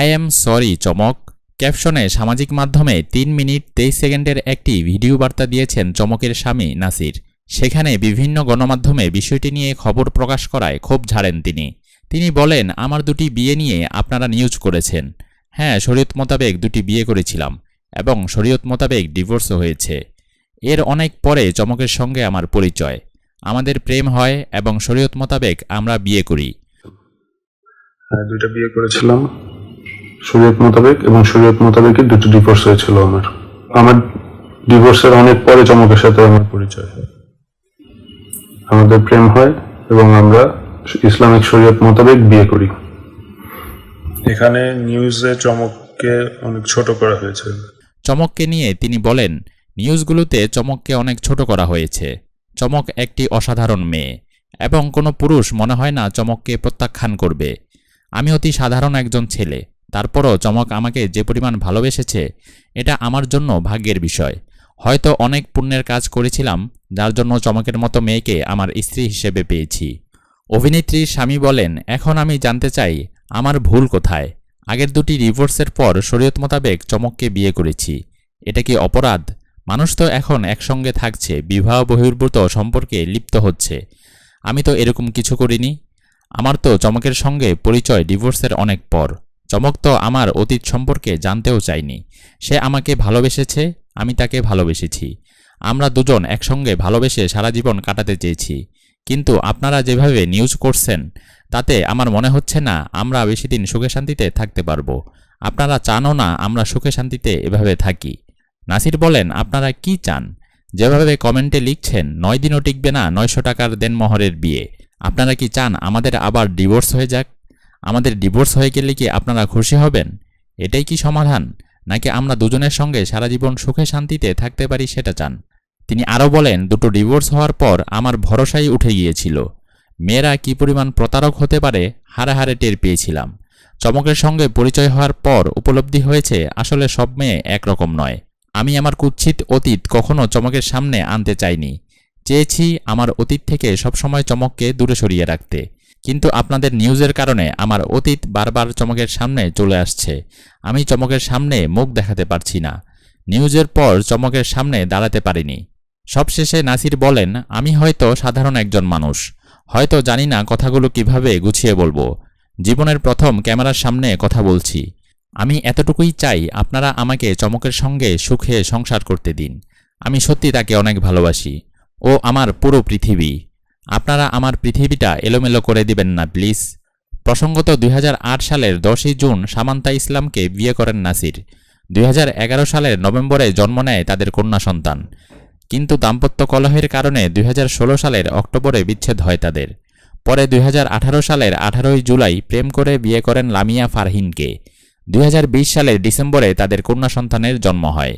I am sorry চমক। ক্যাপশনে সামাজিক মাধ্যমে তিন মিনিট তেইশ সেকেন্ডের একটি ভিডিও বার্তা দিয়েছেন চমকের স্বামী নাসির। সেখানে বিভিন্ন গণমাধ্যমে বিষয়টি নিয়ে খবর প্রকাশ করায় ক্ষোভ ঝাড়েন তিনি। তিনি বলেন, আমার দুটি বিয়ে নিয়ে আপনারা নিউজ করেছেন। হ্যাঁ শরীয়ত মোতাবেক দুটি বিয়ে করেছিলাম এবং শরীয়ত মোতাবেক ডিভোর্সও হয়েছে। এর অনেক পরে চমকের সঙ্গে আমার পরিচয়। আমাদের প্রেম হয় এবং শরীয়ত মোতাবেক আমরা বিয়ে করি। হ্যাঁ দুইটা বিয়ে করেছিলাম। শরীয়ত মোতাবেক এবং শরীয়ত মোতাবেকই দুটো ডিভোর্স হয়েছিল আমার। আমার ডিভোর্সের অনেক পরে চমকের সাথে আমার পরিচয় হয়। আমাদের প্রেম হয় এবং আমরা ইসলামিক শরীয়ত মোতাবেক বিয়ে করি। এখানে নিউজে চমককে অনেক ছোট করা হয়েছে। চমককে নিয়ে তিনি বলেন নিউজগুলোতে চমককে অনেক ছোট করা হয়েছে। চমক একটি অসাধারণ মেয়ে এবং কোনো পুরুষ মনে হয় না চমককে প্রত্যাখ্যান করবে। আমি অতি সাধারণ একজন ছেলে। তারপরও চমক আমাকে যে পরিমাণ ভালোবেসেছে, এটা আমার জন্য ভাগ্যের বিষয়। হয়তো অনেক পুণ্যের কাজ করেছিলাম, যার জন্য চমকের মতো মেয়েকে আমার স্ত্রী হিসেবে পেয়েছি। অভিনেত্রীর স্বামী বলেন, এখন আমি জানতে চাই, আমার ভুল কোথায়? আগের দুটি ডিভোর্সের পর শরীয়ত মোতাবেক চমককে বিয়ে করেছি। এটা কি অপরাধ? মানুষ তো এখন একসঙ্গে থাকছে, বিবাহ বহির্ভূত সম্পর্কে লিপ্ত হচ্ছে। আমি তো এরকম কিছু করিনি। আমার তো চমকের সঙ্গে পরিচয় ডিভোর্সের অনেক পর। চমক তো আমার অতীত সম্পর্কে জানতেও চাইনি। সে আমাকে ভালোবেসেছে, আমি তাকে ভালোবেসেছি। আমরা দুজন একসঙ্গে ভালোবেসে সারা জীবন কাটাতে চেয়েছি। কিন্তু আপনারা যেভাবে নিউজ করছেন, তাতে আমার মনে হচ্ছে না আমরা বেশি দিন সুখে শান্তিতে থাকতে পারব। আপনারা চানও না আমরা সুখে শান্তিতে এভাবে থাকি। নাসির বলেন, আপনারা কি চান? যেভাবে কমেন্টে লিখছেন, নয় দিনও টিকবে না নয়শো টাকার দেনমোহরের বিয়ে। আপনারা কি চান আমাদের আবার ডিভোর্স হয়ে যাক? আমাদের ডিভোর্স হয়ে গেলে কি আপনারা খুশি হবেন? এটাই কি সমাধান? নাকি আমরা দুজনের সঙ্গে সারা জীবন সুখে শান্তিতে থাকতে পারি সেটা চান? তিনি আরও বলেন, দুটো ডিভোর্স হওয়ার পর আমার ভরসাই উঠে গিয়েছিল। মেয়েরা কি পরিমাণ প্রতারক হতে পারে, হারে হারে টের পেয়েছিলাম। চমকের সঙ্গে পরিচয় হওয়ার পর উপলব্ধি হয়েছে, আসলে সব মেয়ে একরকম নয়। আমি আমার কুৎসিত অতীত কখনো চমকের সামনে আনতে চাইনি। চেয়েছি আমার অতীত থেকে সবসময় চমককে দূরে সরিয়ে রাখতে। কিন্তু আপনাদের নিউজের কারণে আমার অতীত বারবার চমকের সামনে চলে আসছে। আমি চমকের সামনে মুখ দেখাতে পারছি না। নিউজের পর চমকের সামনে দাঁড়াতে পারিনি। সবশেষে নাসির বলেন, আমি হয়তো সাধারণ একজন মানুষ। হয়তো জানি না কথাগুলো কীভাবে গুছিয়ে বলব। জীবনের প্রথম ক্যামেরার সামনে কথা বলছি। আমি এতটুকুই চাই আপনারা আমাকে চমকের সঙ্গে সুখে সংসার করতে দিন। আমি সত্যি তাকে অনেক ভালোবাসি। ও আমার পুরো পৃথিবী। আপনারা আমার পৃথিবীটা এলোমেলো করে দিবেন না, প্লিজ। প্রসঙ্গত দুই হাজার আট সালের দশই জুন সামান্তা ইসলামকে বিয়ে করেন নাসির। দুই হাজার এগারো সালের নভেম্বরে জন্ম নেয় তাদের কন্যা সন্তান। কিন্তু দাম্পত্য কলহের কারণে দুই হাজার ষোলো সালের অক্টোবরে বিচ্ছেদ হয় তাদের। পরে দুই হাজার আঠারো সালের আঠারোই জুলাই প্রেম করে বিয়ে করেন লামিয়া ফারহিনকে। দুই হাজার বিশ সালের ডিসেম্বরে তাদের কন্যা সন্তানের জন্ম হয়।